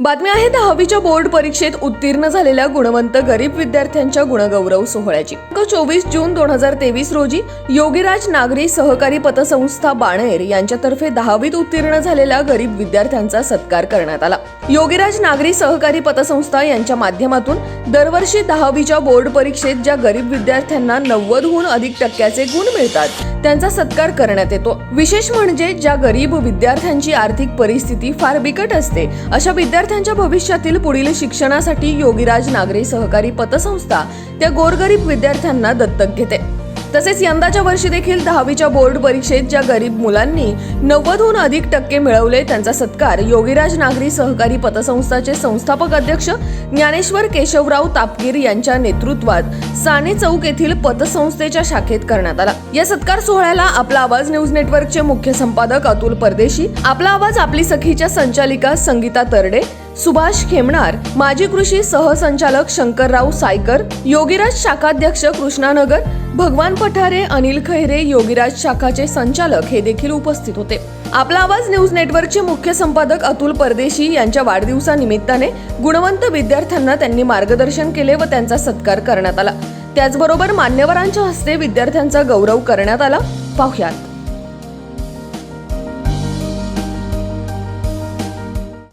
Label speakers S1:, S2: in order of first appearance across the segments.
S1: बातमी आहे दहावीच्या बोर्ड परीक्षेत उत्तीर्ण झालेल्या गुणवंत गरीब विद्यार्थ्यांच्या गुणगौरव सोहळ्याची. चोवीस जून दोन हजार तेवीस रोजी योगीराज नागरी सहकारी पतसंस्था बाणेर यांच्यातर्फे दहावीत उत्तीर्ण झालेल्या गरीब विद्यार्थ्यांचा सत्कार करण्यात आला. योगीराज नागरी सहकारी पतसंस्था यांच्या माध्यमातून दरवर्षी दहावीच्या बोर्ड परीक्षेत ज्या गरीब विद्यार्थ्यांना नव्वदहून अधिक टक्क्याचे गुण मिळतात त्यांचा सत्कार करण्यात येतो. विशेष म्हणजे ज्या गरीब विद्यार्थ्यांची आर्थिक परिस्थिती फार बिकट असते अशा विद्यार्थ्यांच्या भविष्यातील पुढील शिक्षणासाठी योगीराज नागरी सहकारी पतसंस्था त्या गोरगरीब विद्यार्थ्यांना दत्तक घेते. तसेच यंदाच्या वर्षी देखील दहावीच्या बोर्ड परीक्षेत ज्या गरीब मुलांनी नव्वदहून अधिक टक्के मिळवले त्यांचा सत्कार योगीराज नागरी सहकारी पतसंस्थाचे संस्थापक अध्यक्ष ज्ञानेश्वर केशवराव तापकीर यांच्या नेतृत्वात साने चौक येथील पतसंस्थेच्या शाखेत करण्यात आला. या सत्कार सोहळ्याला आपला आवाज न्यूज नेटवर्कचे मुख्य संपादक अतुल परदेशी आपला आवाज आपली सखीच्या संचालिका संगीता तरडे सुभाष खेमणार माजी कृषी सहसंचालक शंकरराव सायकर योगीराज शाखाध्यक्ष कृष्णानगर भगवान पठारे अनिल खैरे योगीराज शाखाचे संचालक हे देखील उपस्थित होते. आपला आवाज न्यूज नेटवर्कचे मुख्य संपादक अतुल परदेशी यांच्या वाढदिवसानिमित्ताने गुणवंत विद्यार्थ्यांना त्यांनी मार्गदर्शन केले व त्यांचा सत्कार करण्यात आला. त्याचबरोबर मान्यवरांच्या हस्ते विद्यार्थ्यांचा गौरव करण्यात आला. पाहुयात.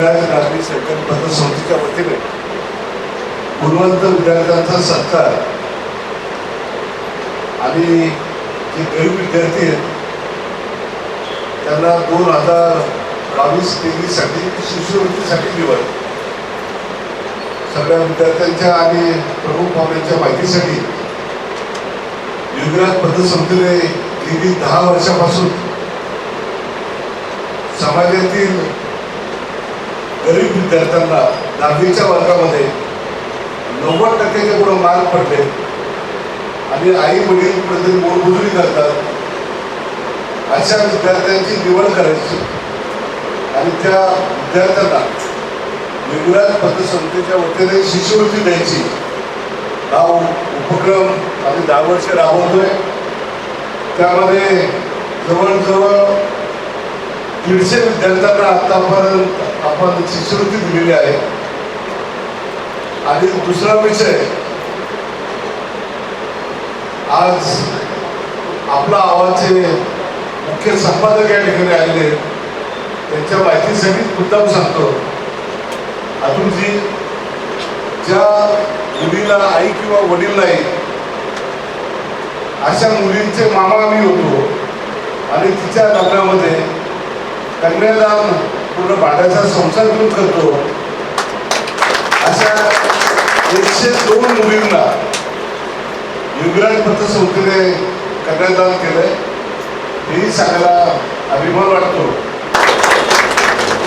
S2: नागरी सरकारी संस्थेच्या वतीने गुणवंत विद्यार्थ्यांचा सत्कार आणि जे गरीब विद्यार्थी आहेत त्यांना दोन हजार बावीस तेवीससाठी शिष्यवृत्तीसाठी निवड. सगळ्या विद्यार्थ्यांच्या आणि प्रमुख पाहुण्यांच्या माहितीसाठी युगराज पतसंस्थेने गेली दहा वर्षापासून समाजातील गरीब विद्यार्थ्यांना दहावीच्या वर्गामध्ये नव्वद टक्क्याचे पुढे मार्क पडले. आणि आई वडील कुठेतरी मोलमजुरी करतात. अशा विद्यार्थ्यांची निवड करायची. आणि त्या विद्यार्थ्यांना वेगवेगळ्या पतसंस्थेच्या वतीने शिष्यवृत्ती द्यायची. हा उपक्रम आम्ही दहा वर्ष राबवतोय. त्यामध्ये जवळजवळ दीडशे विद्यार्थ्यांना आतापर्यंत आपण शिष्यवृत्ती दिलेली आहे. आणि दुसरा विषय आज आपला आवाजचे मुख्य संपादक या ठिकाणी आलेले त्यांच्या माहितीसाठी मुद्दाम सांगतो. अजूनजी ज्या मुलीला आई किंवा वडील नाही अशा मुलींचे मामा आम्ही होतो. आणि तिच्या लग्नामध्ये कन्यादान पूर्ण भाड्याचा संसार घेऊन करतो. अशा एकशे दोन मुलींना युगराज पत्र संस्थेने कन्यादान केलंय. हेही सांगायला अभिमान वाटतो.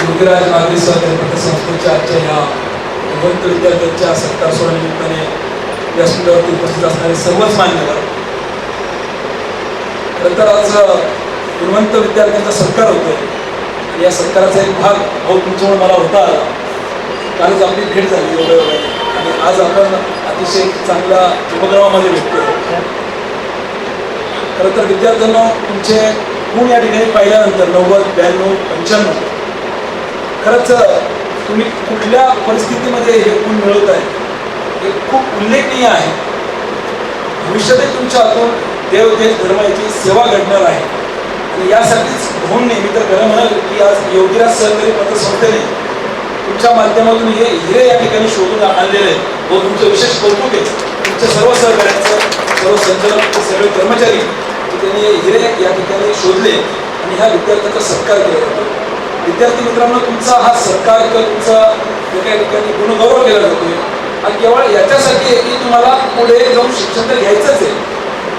S3: युगराज नागरी सहकारी पतसंस्थेच्या आजच्या या भगवंत विद्यार्थ्यांच्या सत्कार सोहळ्यानिमित्ताने व्यासपीठावरती उपस्थित असणारे सर्वच मान्यवर. खरं तर आज गुणवंत विद्यार्थ्यांचा सत्कार होतोय. या सत्काराचा एक भाग भाऊ तुमच्यामुळे मला होता आला. कालच आपली भेट झाली एवढ्या वेळात आणि आज आपण अतिशय चांगल्या उपक्रमामध्ये भेटतो खरं तर विद्यार्थ्यांना तुमचे गुण या ठिकाणी पाहिल्यानंतर नव्वद ब्याण्णव पंच्याण्णव. खरंच तुम्ही कुठल्या परिस्थितीमध्ये हे गुण मिळवत आहे हे खूप उल्लेखनीय आहे. भविष्यातही तुमच्या हातून देव देश धर्माची सेवा घडणार आहे. आणि यासाठीच होऊन नेहमी मी तर खरं म्हणाल की आज योगीराज सहकारी पत्रसंस्थेने तुमच्या माध्यमातून हे हिरे या ठिकाणी शोधून आणलेले आहेत. व तुमचं विशेष कौतुक आहे. तुमच्या सर्व सहकार्यांचं सर्व संचालक सगळे कर्मचारी त्यांनी हे हिरे या ठिकाणी शोधले आणि ह्या विद्यार्थ्यांचा सत्कार केला जातो. विद्यार्थी मित्रांनो तुमचा हा सत्कार किंवा तुमचा एका ठिकाणी गुणगौरव केला जातोय आणि केवळ याच्यासाठी आहे की तुम्हाला पुढे जाऊन शिक्षण तर घ्यायचंच आहे.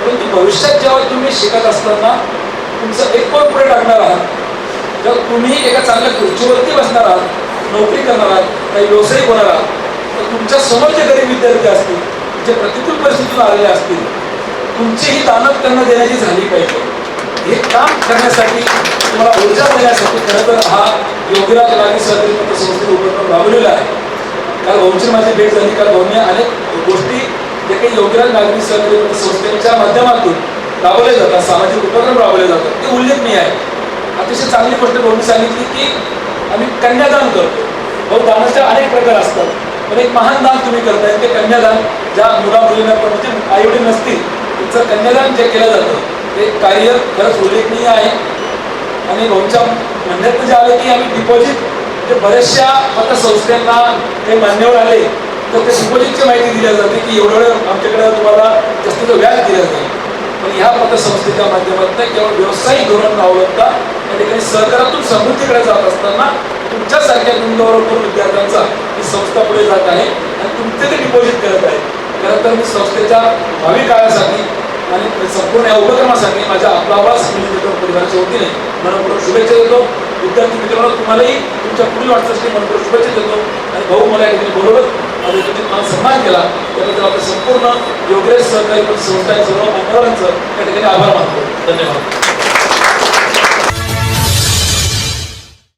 S3: परंतु भविष्यात जेव्हा तुम्ही शिकत असताना तुमचं एक पाऊल पुढे टाकणार आहात. जर तुम्ही एका चांगल्या खुर्चीवरती बसणार आहात नोकरी करणार आहात काही व्यवसायिक होणार आहात तर तुमच्यासमोर जे गरीब विद्यार्थी असतील जे प्रतिकूल परिस्थितीतून आलेले असतील तुमची ही दानत त्यांना देण्याची झाली पाहिजे. हे काम करण्यासाठी तुम्हाला ऊर्जा देण्यासाठी खरं तर हा योगीराज नागरी सहकारी पतसंस्थेचा उपक्रम राबवलेला आहे. काल भाऊची माझी भेट झाली काल भाऊने अनेक गोष्टी जे काही योगीराज नागरी सहकारी पतसंस्थेच्या माध्यमातून राबवले जातात सामाजिक उपक्रम राबवले जातात. ते उल्लेखनीय आहे. अतिशय चांगली गोष्ट भाऊनी सांगितली की आम्ही कन्यादान करतो. भाऊ दानाचे अनेक प्रकार असतात. पण एक महान दान तुम्ही करताय. ते कन्यादान ज्या मुला मुलींना पण म्हणजे आईवडील नसतील त्यांचं कन्यादान जे केलं जातं ते कार्य खरंच उल्लेखनीय आहे. आणि भाऊच्या म्हणण्यात जे आलं की आम्ही डिपॉझिट जे बऱ्याचशा पतसंस्थांना ते मान्यवर आले तर ते डिपॉझिटची माहिती दिली जाते की एवढं वेळ आमच्याकडे तुम्हाला जास्तीचं व्याज दिलं जाईल. पण ह्या पतसंस्थेच्या माध्यमातून केवळ व्यावसायिक धोरण न अवलंबता या ठिकाणी सहकारातून समृद्धीकडे जात असताना तुमच्यासारख्या गुंतवणूक विद्यार्थ्यांचा ही संस्था पुढे जात आहे आणि तुमचे ते डिपॉझिट करत आहे. खरं तर मी संस्थेच्या भावी काळासाठी आणि संपूर्ण या उपक्रमासाठी माझ्या आपला आवाज मिळून परिवाराच्या वतीने मनपूर्वक शुभेच्छा देतो. विद्यार्थी मित्रांनो तुम्हालाही तुमच्या पुढील वाटचालीसाठी मनपूर्वक शुभेच्छा देतो. आणि भाऊ मला या ठिकाणी बोलवलं माझ्या तुम्ही मला सन्मान केला त्याबद्दल आपलं संपूर्ण योगेश सहकारी संस्था सर्व मान्यवरांचं या ठिकाणी आभार मानतो. धन्यवाद.